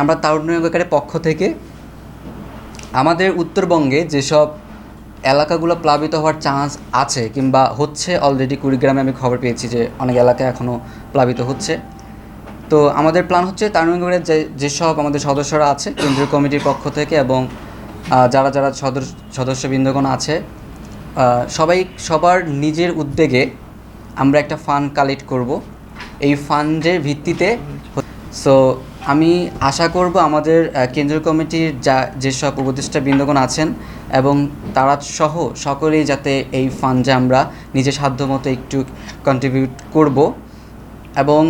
আমরা তারুণ্য এলাকার পক্ষ থেকে আমাদের উত্তরবঙ্গে যেসব এলাকাগুলো প্লাবিত হওয়ার চান্স আছে কিংবা হচ্ছে অলরেডি কুড়িগ্রামে আমি খবর পেয়েছি যে অনেক এলাকায় এখনও প্লাবিত হচ্ছে। তো আমাদের প্ল্যান হচ্ছে তারুণ্যগড়ের যে, যেসব আমাদের সদস্যরা আছে, কেন্দ্রীয় কমিটির পক্ষ থেকে এবং যারা যারা সদস্য সদস্যবৃন্দগণ আছে সবাই সবার নিজের উদ্যোগে আমরা একটা ফান্ড কালেক্ট করব। এই ফান্ডের ভিত্তিতে সো আমি আশা করব আমাদের কেন্দ্রীয় কমিটির যা, যেসব উপদেষ্টা বৃন্দগণ আছেন এবং তারা সহ সকলেই যাতে এই ফান্ডে আমরা নিজের সাধ্যমতো একটু কন্ট্রিবিউট করব। এবং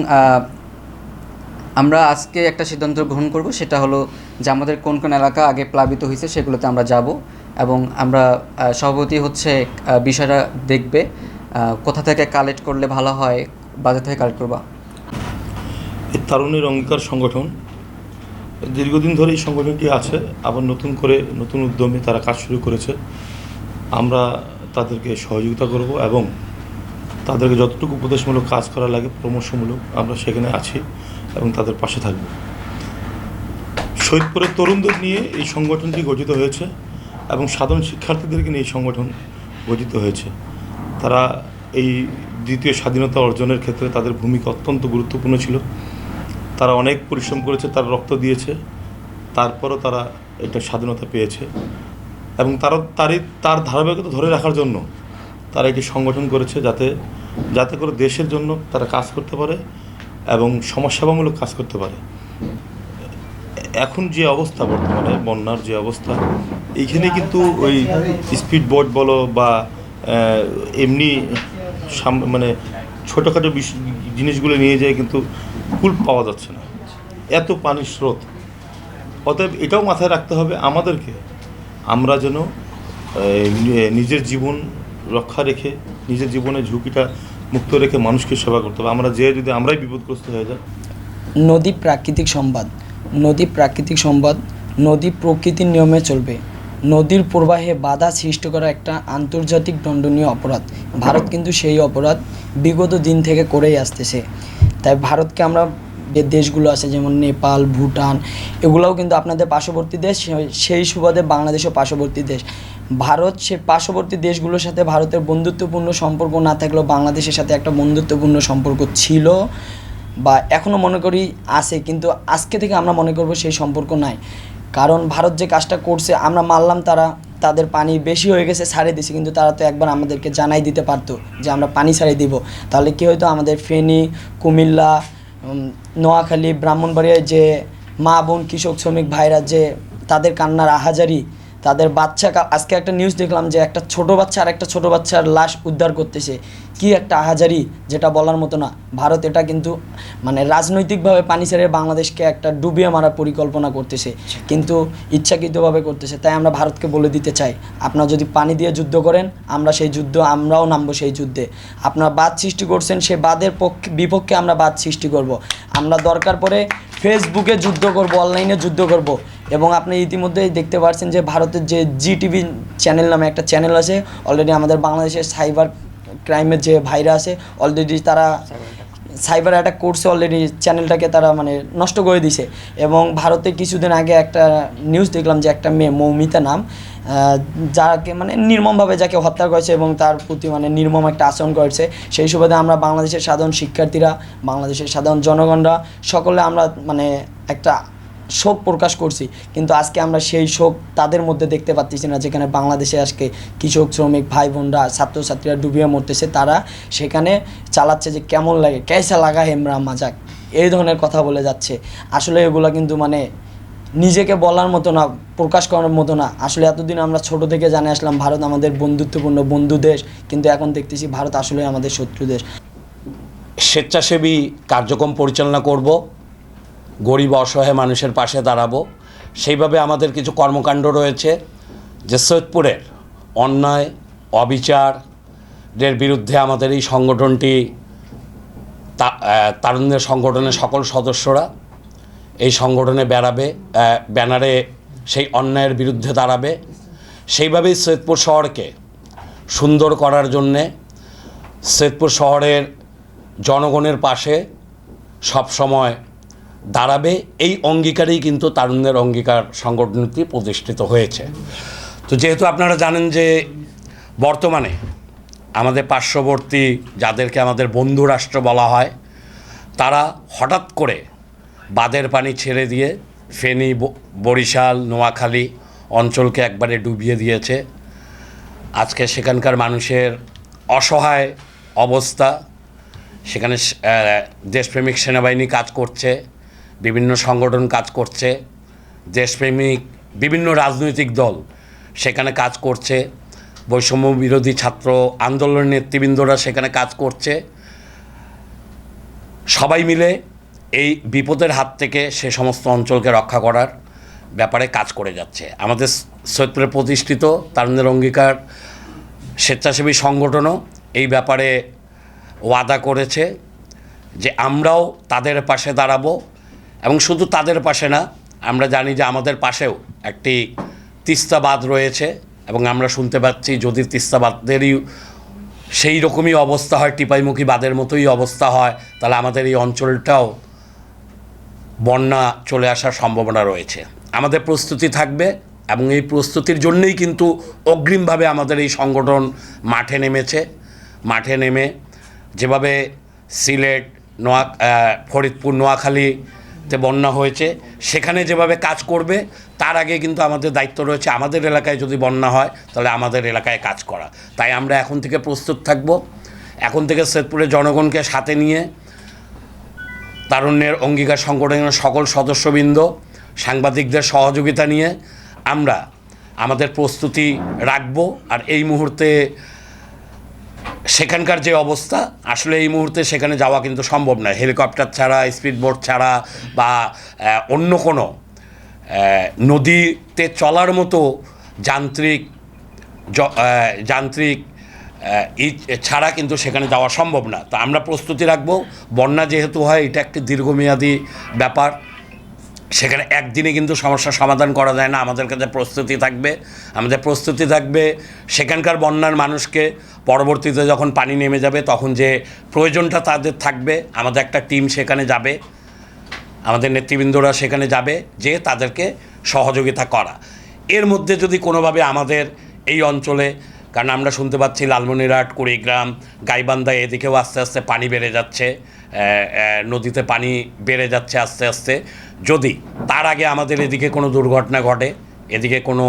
আমরা আজকে একটা সিদ্ধান্ত গ্রহণ করব, সেটা হলো যে আমাদের কোন কোন এলাকা আগে প্লাবিত হয়েছে সেগুলোতে আমরা যাব এবং আমরা সভাপতি হচ্ছে বিষয়টা দেখবে কোথা থেকে কালেক্ট করলে ভালো হয়, বাজার থেকে কালেক্ট করবা। এই তারুণের অঙ্গীকার সংগঠন। দীর্ঘদিন ধরে এই সংগঠনটি আছে, আবার নতুন করে নতুন উদ্যমে তারা কাজ শুরু করেছে। আমরা তাদেরকে সহযোগিতা করব এবং তাদেরকে যতটুকু উপদেশমূলক কাজ করা লাগে পরামর্শমূলক আমরা সেখানে আছি এবং তাদের পাশে থাকব। শহীদপুরের তরুণদের নিয়ে এই সংগঠনটি গঠিত হয়েছে এবং সাধারণ শিক্ষার্থীদেরকে নিয়ে এই সংগঠন গঠিত হয়েছে। তারা এই দ্বিতীয় স্বাধীনতা অর্জনের ক্ষেত্রে তাদের ভূমিকা অত্যন্ত গুরুত্বপূর্ণ ছিল। তারা অনেক পরিশ্রম করেছে, তারা রক্ত দিয়েছে, তারপরও তারা এটা স্বাধীনতা পেয়েছে। এবং তারা, তারই, তার ধারাবাহিকতা ধরে রাখার জন্য তারা একটি সংগঠন করেছে যাতে যাতে করে দেশের জন্য তারা কাজ করতে পারে এবং সমাজসেবামূলক কাজ করতে পারে। এখন যে অবস্থা বর্তমানে, বন্যার যে অবস্থা, এইখানে কিন্তু ওই স্পিড বোট বলো বা এমনি মানে ছোটোখাটো জিনিসগুলো নিয়ে যায় কিন্তু কুল পাওয়া যাচ্ছে না। এত পানির স্রোত। অতএব এটাও মাথায় রাখতে হবে আমাদেরকে। আমরা যেন নিজের জীবন রক্ষা রেখে, নিজের জীবনের ঝুঁকিটা মুক্ত রেখে মানুষকে সেবা করতে হবে। আমরা যে যদি আমরাই বিপদগ্রস্ত হয়ে যাই। নদী প্রাকৃতিক সম্পদ নদী প্রাকৃতিক সম্পদ নদী প্রকৃতির নিয়মে চলবে। নদীর প্রবাহে বাধা সৃষ্টি করা একটা আন্তর্জাতিক দণ্ডনীয় অপরাধ। ভারত কিন্তু সেই অপরাধ বিগত দিন থেকে করেই আসতেছে। তাই ভারতকে আমরা যে দেশগুলো আছে, যেমন নেপাল, ভুটান, এগুলোও কিন্তু আপনাদের পার্শ্ববর্তী দেশ, সেই- সুবাদে বাংলাদেশও পার্শ্ববর্তী দেশ। ভারত সে পার্শ্ববর্তী দেশগুলোর সাথে ভারতের বন্ধুত্বপূর্ণ সম্পর্ক না থাকলেও বাংলাদেশের সাথে একটা বন্ধুত্বপূর্ণ সম্পর্ক ছিল বা এখনও মনে করি আছে, কিন্তু আজকে থেকে আমরা মনে করব সেই সম্পর্ক নাই। কারণ ভারত যে কাজটা করছে, আমরা মানলাম তারা তাদের পানি বেশি হয়ে গেছে, ছাড়িয়ে দিছে কিন্তু তারা তো একবার আমাদেরকে জানাই দিতে পারতো যে আমরা পানি ছাড়িয়ে দিব। তাহলে কী হয়তো আমাদের ফেনী, কুমিল্লা নোয়াখালী, ব্রাহ্মণবাড়িয়ায় যে মা, বোন, কৃষক, শ্রমিক ভাইরা যে তাদের কান্নার আহাজারি তাদের বাচ্চা আজকে একটা নিউজ দেখলাম যে একটা ছোট বাচ্চা আর একটা ছোট বাচ্চার লাশ উদ্ধার করতেছে। কি একটা আহাজারি, যেটা বলার মতো না। ভারত এটা কিন্তু মানে রাজনৈতিকভাবে পানি ছেড়ে বাংলাদেশকে একটা ডুবিয়ে মারার পরিকল্পনা করতেছে। কিন্তু ইচ্ছাকৃতভাবে করতেছে। তাই আমরা ভারতকে বলে দিতে চাই, আপনারা যদি পানি দিয়ে যুদ্ধ করেন, আমরা সেই যুদ্ধ, আমরাও নামবো সেই যুদ্ধে। আপনারা বাদ সৃষ্টি করছেন, সে বাদের পক্ষে বিপক্ষে আমরা বাদ সৃষ্টি করব। আমরা দরকার পড়ে ফেসবুকে যুদ্ধ করব অনলাইনে যুদ্ধ করব। এবং আপনি ইতিমধ্যেই দেখতে পাচ্ছেন যে ভারতের যে জি টিভি চ্যানেল নামে একটা চ্যানেল আছে অলরেডি আমাদের বাংলাদেশের সাইবার ক্রাইমের যে ভাইরা আছে অলরেডি তারা সাইবার অ্যাটাক করছে অলরেডি চ্যানেলটাকে তারা মানে নষ্ট করে দিছে। এবং ভারতে কিছুদিন আগে একটা নিউজ দেখলাম যে একটা মেয়ে, মৌমিতা নাম যাকে মানে নির্মমভাবে যাকে হত্যা করেছে এবং তার প্রতি মানে নির্মম একটা আচরণ করেছে। সেই সুবাদে আমরা বাংলাদেশের সাধারণ শিক্ষার্থীরা, বাংলাদেশের সাধারণ জনগণরা, সকলে আমরা মানে একটা শোক প্রকাশ করছি। কিন্তু আজকে আমরা সেই শোক তাদের মধ্যে দেখতে পাচ্ছি না, যেখানে বাংলাদেশে আজকে কৃষক, শ্রমিক ভাই বোনরা ছাত্রছাত্রীরা ডুবিয়ে মরতেছে। তারা সেখানে চালাচ্ছে যে কেমন লাগে, কেসা লাগা হেমরা মাজাক। এই ধরনের কথা বলে যাচ্ছে। আসলে এগুলো কিন্তু মানে নিজেকে বলার মতো না, প্রকাশ করার মতো না। আসলে এতদিন আমরা ছোট থেকে জানে আসলাম, ভারত আমাদের বন্ধুত্বপূর্ণ বন্ধু দেশ। কিন্তু এখন দেখতেছি ভারত আসলে আমাদের শত্রু দেশ। স্বেচ্ছাসেবী কার্যক্রম পরিচালনা করব। গরিব অসহায় মানুষের পাশে দাঁড়াবো। সেইভাবে আমাদের কিছু কর্মকাণ্ড রয়েছে যে সৈয়দপুরের অন্যায় অবিচারের বিরুদ্ধে আমাদের এই সংগঠনটি তারুণ্যের সংগঠনের সকল সদস্যরা এই সংগঠনে বেড়াবে ব্যানারে সেই অন্যায়ের বিরুদ্ধে দাঁড়াবে। সেইভাবেই সৈয়দপুর শহরকে সুন্দর করার জন্যে সৈয়দপুর শহরের জনগণের পাশে সবসময় দাঁড়াবে, এই অঙ্গীকারেই কিন্তু তারুণ্যের অঙ্গীকার সংগঠনটি প্রতিষ্ঠিত হয়েছে। তো যেহেতু আপনারা জানেন যে বর্তমানে আমাদের পার্শ্ববর্তী, যাদেরকে আমাদের বন্ধু রাষ্ট্র বলা হয়, তারা হঠাৎ করে বাদের পানি ছেড়ে দিয়ে ফেনী বরিশাল, নোয়াখালী অঞ্চলকে একবারে ডুবিয়ে দিয়েছে। আজকে সেখানকার মানুষের অসহায় অবস্থা, সেখানে দেশপ্রেমিক সেনাবাহিনী কাজ করছে। বিভিন্ন সংগঠন কাজ করছে, দেশপ্রেমিক, বিভিন্ন রাজনৈতিক দল সেখানে কাজ করছে, বৈষম্য বিরোধী ছাত্র আন্দোলনের নেতৃবৃন্দরা সেখানে কাজ করছে। সবাই মিলে এই বিপদের হাত থেকে সে সমস্ত অঞ্চলকে রক্ষা করার ব্যাপারে কাজ করে যাচ্ছে। আমাদের সৈয়দপুরে প্রতিষ্ঠিত তারুণ্যের অঙ্গীকার স্বেচ্ছাসেবী সংগঠনও এই ব্যাপারে ওয়াদা করেছে যে আমরাও তাদের পাশে দাঁড়াবো এবং শুধু তাদের পাশে না, আমরা জানি যে আমাদের পাশেও একটি তিস্তা বাঁধ রয়েছে এবং আমরা শুনতে পাচ্ছি যদি তিস্তা বাঁধেরই সেই রকমই অবস্থা হয় টিপাইমুখী বাঁধের মতোই অবস্থা হয়, তাহলে আমাদের এই অঞ্চলটাও বন্যা চলে আসার সম্ভাবনা রয়েছে। আমাদের প্রস্তুতি থাকবে এবং এই প্রস্তুতির জন্যই কিন্তু অগ্রিমভাবে আমাদের এই সংগঠন মাঠে নেমেছে। মাঠে নেমে যেভাবে সিলেট নোয়া ফরিদপুর ফরিদপুর নোয়াখালীতে বন্যা হয়েছে, সেখানে যেভাবে কাজ করবে, তার আগে কিন্তু আমাদের দায়িত্ব রয়েছে আমাদের এলাকায় যদি বন্যা হয়, তাহলে আমাদের এলাকায় কাজ করা। তাই আমরা এখন থেকে প্রস্তুত থাকব। এখন থেকে সৈয়দপুরের জনগণকে সাথে নিয়ে তারুণ্যের অঙ্গীকার সংগঠনের সকল সদস্যবৃন্দ, সাংবাদিকদের সহযোগিতা নিয়ে আমরা আমাদের প্রস্তুতি রাখব। আর এই মুহূর্তে সেখানকার যে অবস্থা, আসলে এই মুহূর্তে সেখানে যাওয়া কিন্তু সম্ভব নয়। হেলিকপ্টার ছাড়া স্পিড বোট ছাড়া বা অন্য কোনো নদীতে চলার মতো যান্ত্রিক যান্ত্রিক ছাড়া কিন্তু সেখানে যাওয়া সম্ভব না। তা আমরা প্রস্তুতি রাখব। বন্যা যেহেতু হয়, এটা একটি দীর্ঘমেয়াদী ব্যাপার। সেখানে একদিনে কিন্তু সমস্যার সমাধান করা যায় না। আমাদের কাছে প্রস্তুতি থাকবে। আমাদের প্রস্তুতি থাকবে সেখানকার বন্যার মানুষকে। পরবর্তীতে যখন পানি নেমে যাবে, তখন যে প্রয়োজনটা তাদের থাকবে। আমাদের একটা টিম সেখানে যাবে। আমাদের নেতৃবৃন্দরা সেখানে যাবে যে তাদেরকে সহযোগিতা করা। এর মধ্যে যদি কোনোভাবে আমাদের এই অঞ্চলে, কারণ আমরা শুনতে পাচ্ছি লালমনিরহাট, কুড়িগ্রাম, গাইবান্ধা এদিকেও আস্তে আস্তে পানি বেড়ে যাচ্ছে। নদীতে পানি বেড়ে যাচ্ছে আস্তে আস্তে। যদি তার আগে আমাদের এদিকে কোনো দুর্ঘটনা ঘটে, এদিকে কোনো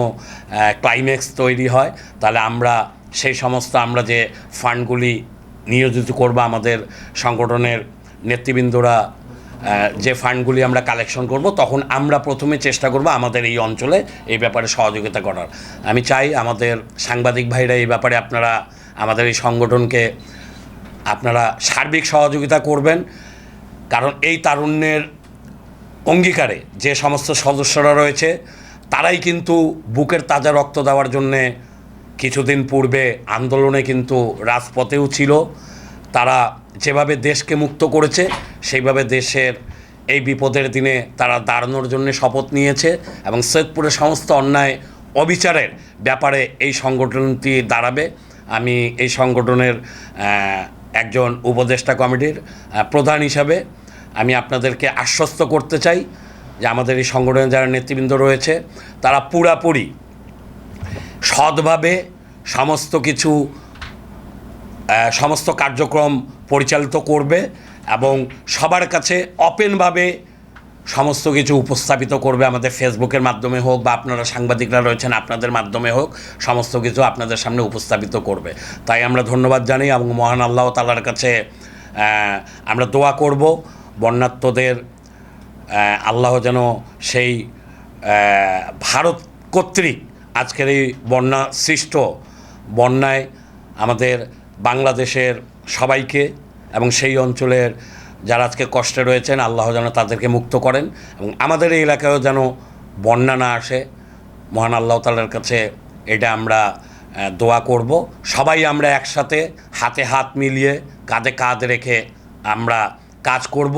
ক্লাইম্যাক্স তৈরি হয়, তাহলে আমরা সেই সমস্ত আমরা যে ফান্ডগুলি নিয়োজিত করব আমাদের সংগঠনের নেতৃবৃন্দরা যে ফান্ডগুলি আমরা কালেকশন করব, তখন আমরা প্রথমে চেষ্টা করব আমাদের এই অঞ্চলে এই ব্যাপারে সহযোগিতা করার। আমি চাই আমাদের সাংবাদিক ভাইরা এই ব্যাপারে আপনারা, আমাদের এই সংগঠনকে আপনারা সার্বিক সহযোগিতা করবেন, কারণ এই তারুণ্যের অঙ্গীকারে যে সমস্ত সদস্যরা রয়েছে, তারাই কিন্তু বুকের তাজা রক্ত দেওয়ার জন্যে কিছুদিন পূর্বে আন্দোলনে কিন্তু রাজপথেও ছিল। তারা যেভাবে দেশকে মুক্ত করেছে, সেইভাবে দেশের এই বিপদের দিনে তারা দাঁড়ানোর জন্য শপথ নিয়েছে এবং সৈয়দপুরের সমস্ত অন্যায় অবিচারের ব্যাপারে এই সংগঠনটি দাঁড়াবে। আমি এই সংগঠনের একজন উপদেষ্টা কমিটির প্রধান হিসাবে আমি আপনাদেরকে আশ্বস্ত করতে চাই যে আমাদের এই সংগঠনের যারা নেতৃবৃন্দ রয়েছে, তারা পুরাপুরি সৎভাবে সমস্ত কিছু সমস্ত কার্যক্রম পরিচালিত করবে এবং সবার কাছে ওপেনভাবে সমস্ত কিছু উপস্থাপিত করবে আমাদের ফেসবুকের মাধ্যমে হোক বা আপনারা সাংবাদিকরা রয়েছেন আপনাদের মাধ্যমে হোক, সমস্ত কিছু আপনাদের সামনে উপস্থাপিত করবে। তাই আমরা ধন্যবাদ জানাই এবং মহান আল্লাহ তালার কাছে আমরা দোয়া করব। বন্যাত্মদের আল্লাহ যেন সেই ভারত কর্তৃক আজকের এই বন্যা সৃষ্ট বন্যায় আমাদের বাংলাদেশের সবাইকে এবং সেই অঞ্চলের যারা আজকে কষ্টে রয়েছেন, আল্লাহ যেন তাদেরকে মুক্ত করেন এবং আমাদের এই এলাকায়ও যেন বন্যা না আসে। মহান আল্লাহ তালার কাছে এটা আমরা দোয়া করব। সবাই আমরা একসাথে হাতে হাত মিলিয়ে কাঁধে কাঁধ রেখে আমরা কাজ করব।